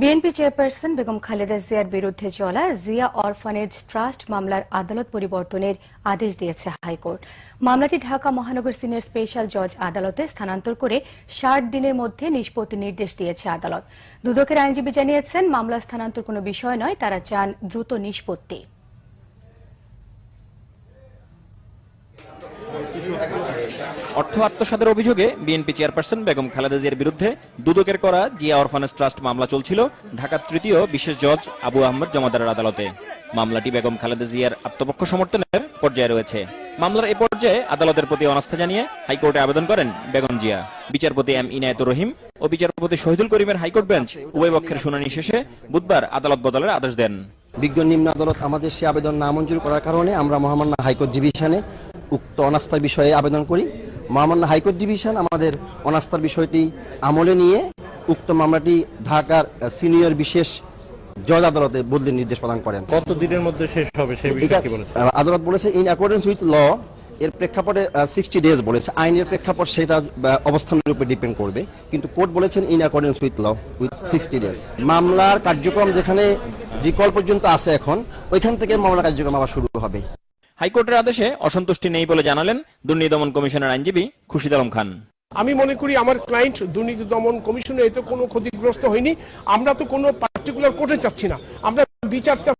BNP chairperson Begum Khaleda জিয়ার বিরুদ্ধে চলা জিয়া অরফানেজ ট্রাস্ট মামলার আদালত পরিবর্তনের আদেশ দিয়েছে হাইকোর্ট। মামলাটি ঢাকা মহানগর সিনিয়র স্পেশাল জজ আদালতে স্থানান্তর করে ষাট দিনের মধ্যে নিষ্পত্তি নির্দেশ দিয়েছে আদালত। দুদকের আইনজীবী জানিয়েছেন, মামলা স্থানান্তর কোনো বিষয় নয়, তারা চান দ্রুত নিষ্পত্তি। অর্থ আত্মসাতের অভিযোগে বিএনপি চেয়ারপারসন বেগম খালেদা জিয়ার বিরুদ্ধে দুদকের করা জিয়া অরফানেজ ট্রাস্ট মামলা চলছিল ঢাকার তৃতীয় বিশেষ জজ আবু আহমদ জমাদারের আদালতে। মামলাটি বেগম খালেদা জিয়ার আত্মপক্ষ সমর্থনের পর্যায়ে রয়েছে। মামলার এ পর্যায়ে আদালতের প্রতি অনাস্থা জানিয়ে হাইকোর্টে আবেদন করেন বেগম জিয়া। বিচারপতি এম ইনায়েতুর রহিম ও বিচারপতি শহীদুল করিমের হাইকোর্ট বেঞ্চ উভয় পক্ষের শুনানি শেষে বুধবার আদালত বদলের আদেশ দেন। বিজ্ঞ নিম্ন আদালত আমাদের সে আবেদন নামঞ্জুর করার কারণে আমরা মহামান্য হাইকোর্ট ডিভিশনে উক্ত অনাস্থার বিষয়ে আবেদন করি। মহামান্য হাইকোর্ট ডিভিশন আমাদের অনাস্থার বিষয়টি আমলে নিয়ে উক্ত মামলাটি ঢাকার সিনিয়র বিশেষ জজ আদালতে বদলির নির্দেশ প্রদান করেন। কত দিনের মধ্যে শেষ হবে সেই বিষয়ে কি বলেছে আদালত বলেছে ইন অ্যাকর্ডেন্স উইথ ল এর প্রেক্ষাপটে সিক্সটি ডেজ বলেছে। আইনের প্রেক্ষাপট সেটা অবস্থানের উপর ডিপেন্ড করবে। কিন্তু কোর্ট বলেছেন in accordance with law with sixty days মামলার কার্যক্রম যেখানে রিকল পর্যন্ত আছে এখন ওইখান থেকে মামলা কার্যক্রম আবার শুরু হবে। হাইকোর্টের আদেশে অসন্তুষ্টি নেই বলে জানালেন দুর্নীতি দমন কমিশনের আইনজীবী খুশিদ আলম খান। আমি মনে করি আমার ক্লায়েন্ট দুর্নীতি দমন কমিশনে এতে কোনো ক্ষতিগ্রস্ত হয়নি। আমরা তো কোনো পার্টিকুলার কোর্টে চাচ্ছি না। আমরা বিচার